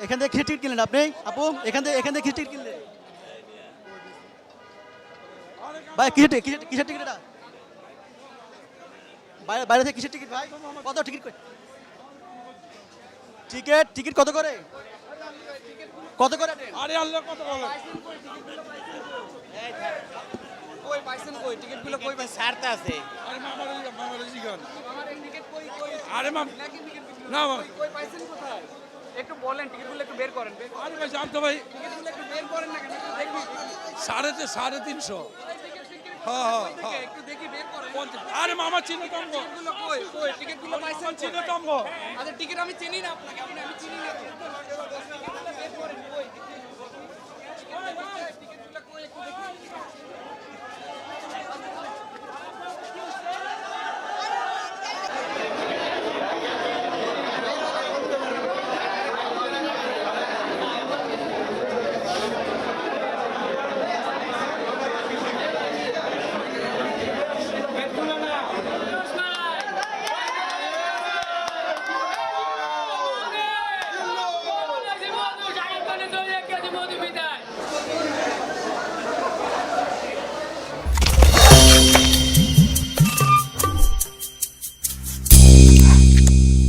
এখান থেকে টিকিট কিনলেন আপনি? আপু এখান থেকে এখান থেকে টিকিট কিনলেন। ভাই কিসের কিসের টিকিট এটা। বাইরে বাইরে থেকে কিসের টিকিট ভাই। কত টিকিট কই- টিকিট টিকিট কত করে? কত করে? আরে আল্লাহ কত বলো কই পাইছেন কই? টিকিটগুলো কই পাইছেন? ছাড়তে আছে। আরে মামার মামার জিগান। আমার টিকিট কই কই আরে মাম টিকিট না কই পাইছেন কোথায়? একটু বলেন টিকিটগুলো একটু বের করেন। আরে ভাই জানতো ভাই টিকিটগুলো একটু বের করেন না কেন দেখবি সাড়ে তে- সাড়ে তিনশো হ্যাঁ, হ্যাঁ, হ্যাঁ। একটু দেখি বের করেন। আরে মামা চিনে তম্ব টিকিটগুলো কই কই টিকিটগুলো পাইছেন? চিনে তম্ব আচ্ছা টিকিট আমি চিনি না আপনাকে আপনি আমি চিনি না